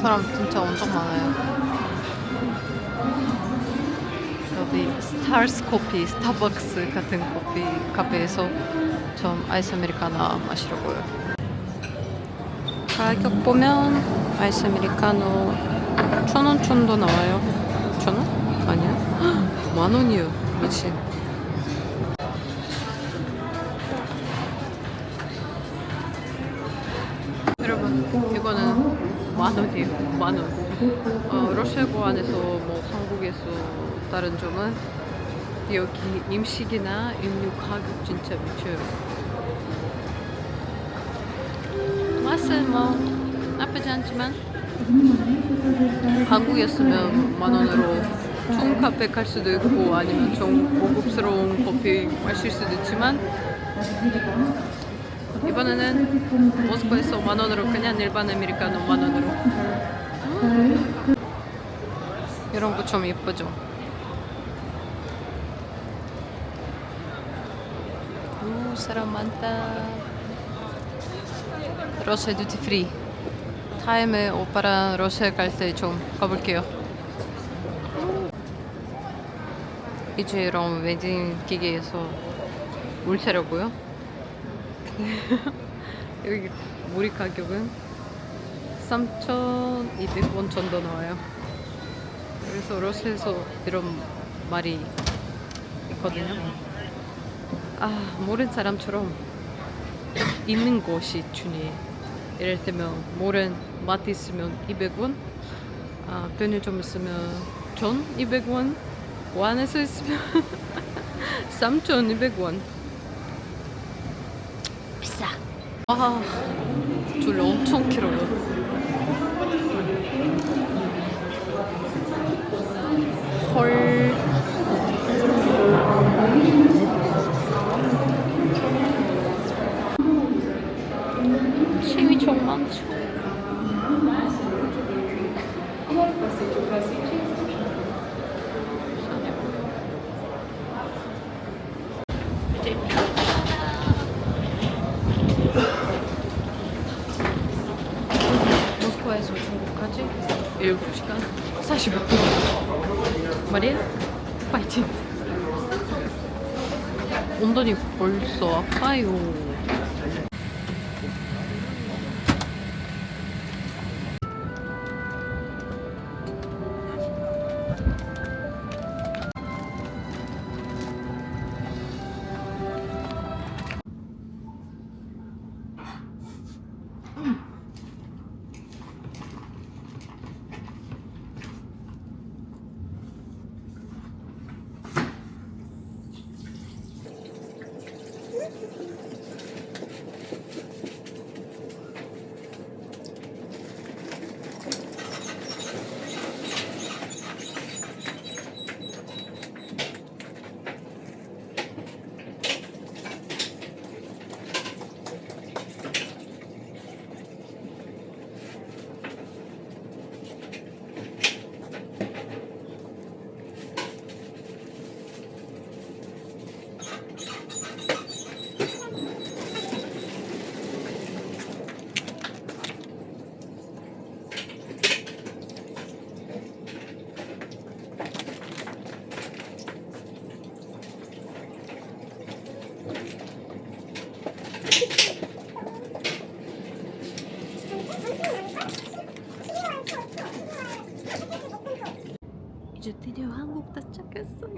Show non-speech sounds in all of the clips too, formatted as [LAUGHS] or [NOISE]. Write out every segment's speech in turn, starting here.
사람 진짜 엄청 많아요. 여기 스타스 커피, 스타벅스 같은 커피 카페에서 좀 아이스 아메리카노 마시려고요. 가격 보면 아이스 아메리카노 천원 정도 나와요. 천 원? 아니야? 헉, [GASPS] 만 원이요. 미친. 만 원. 어, 러시아고 안에서 뭐 한국에서 다른 점은 여기 음식이나 음료 가격 진짜 미쳐요. 맛은 뭐 나쁘지 않지만 한국이었으면 만 원으로 좋은 카페 갈 수도 있고 아니면 좀 고급스러운 커피 마실 수도 있지만 이번에는 모스크바에서 만 원으로 그냥 일반 아메리카노 만 원으로. 음. 이런 거 좀 예쁘죠? 오 사람 많다. 러시아 듀티 프리. 다음에 오빠랑 러시아 갈 때 좀 가볼게요. 이제 이런 웨딩 기계에서 물 채려고요 [LAUGHS] 여기 물이 가격은 3,200원 정도 나와요. 그래서 러시아에서 이런 말이 있거든요. 아, 모르는 사람처럼 있는 것이 중요해. 예를 들면, 모른 맛 있으면 200원, 아, 편의점 있으면 1,200원, 보안에서 있으면 [LAUGHS] 3,200원. 비싸. 아, 줄 엄청 길어요. 헐. 시위 좀 많죠. 모스크바에서 중국까지 7시간 45분 말이야? 파이팅 온돈이 벌써 아파요 이제 드디어 한국 도착했어요.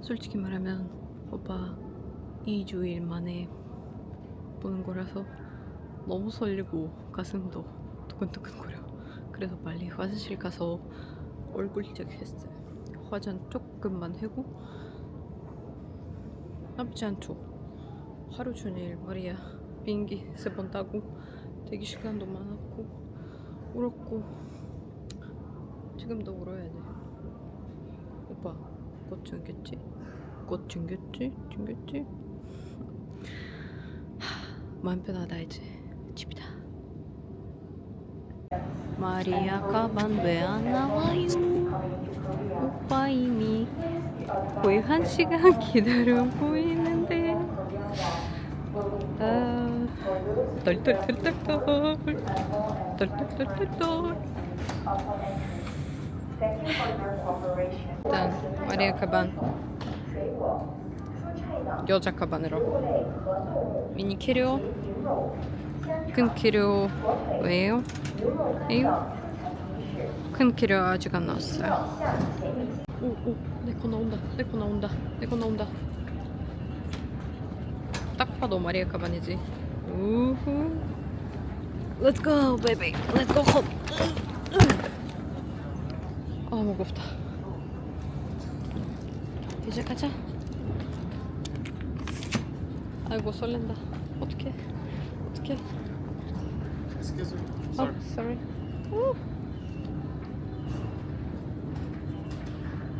솔직히 말하면 오빠 2주일 만에 보는 거라서 너무 설레고 가슴도 두근두근거려. 그래서 빨리 화장실 가서 얼굴 체크했어요. 화장 조금만 하고 나쁘지 않죠. 하루 종일 말이야 비행기 세 번 타고 대기 시간도 많았고 울었고 지금도 울어야 돼. 오빠, 꽃 챙겼지? 꽃? 챙겼지? 하, 마음 편하다 이제 집이다. 마리아 가방 왜안 나와요? 오빠 이미 거의 한 시간 기다려 보이는데. 아, 덜덜덜덜덜 덜덜덜덜 일단 마리아 가반. 여자 가반으로. 미니 키료 큰 키료 왜요? 에요? 큰 키료 아직 안 나왔어요. 오오 내거 나온다 내 거 나온다 내 거 나온다. 딱 봐도 마리아 가반이지. 우후. Let's go baby. Let's go home 아 무겁다 이제 가자 아이고 설렌다 어떡해 어떡해 Excuse me. 어 Sorry. sorry 우.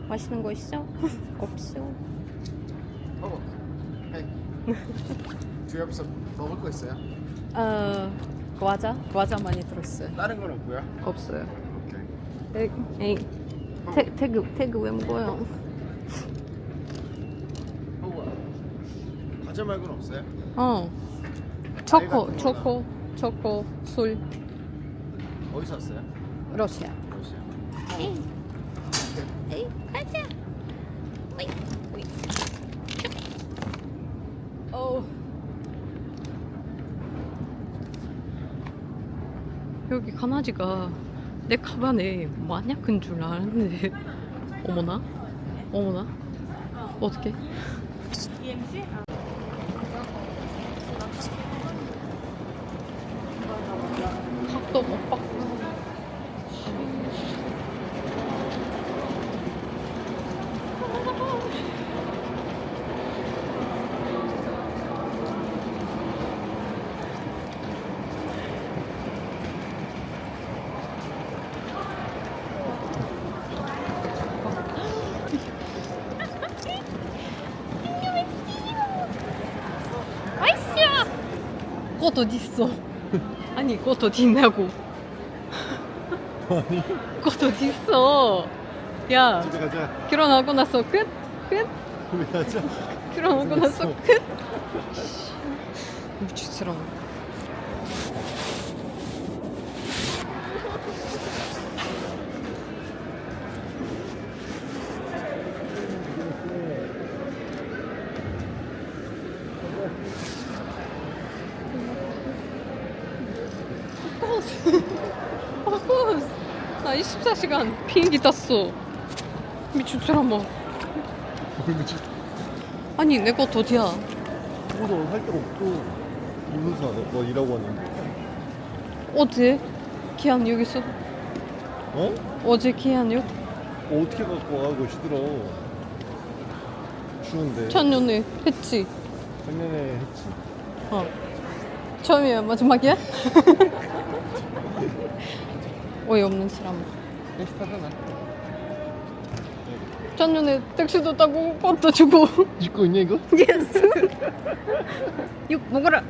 맛있는 거 있어? [LAUGHS] 없어 Oh. Hey. [LAUGHS] Do you have some 뭐 먹을 거 있어요? 어 과자? 과자 많이 들었어요 다른 건 없고요. 없어요 오케이. 에이, 에이 태, 태그 태그 왜 먹어요? 어, 과자 말고는 없어요? 어 초코 초코 초코 술 어디서 왔어요? 러시아 러시아. 에이 에이 가자 오이 오이 어 여기 강아지가 내 가방에 큰줄 알았는데. 어머나? 어머나? 어떻게 각도 못받고 아이씨야! 꽃 어디 있어? 아니 꽃 어디 있냐고? 아니. 꽃 어디 있어? 야 집에 가자. 결혼하고 나서 끝? 끝? 우리 가자. 결혼하고 나서 끝? 미치스러워. 어코스 나 24시간 비행기 탔어 미친 사람아 뭘 미치? 아니 내것 어디야 저도 할 데가 없고 무슨 사너 일하고 왔는데. 어제 기한 여기 있어 어? 어제 기한 여 어떻게 갖고 와? 그거 시들어. 추운데. 작년에 했지 작년에 했지. 어 처음이야 마지막이야 [LAUGHS] 어이없는 사람 비슷하잖아. 작년에 택시도 타고 꽃도 주고 [LAUGHS] 입고 있냐 이거? [LAUGHS] 예스 [LAUGHS] 육 먹어라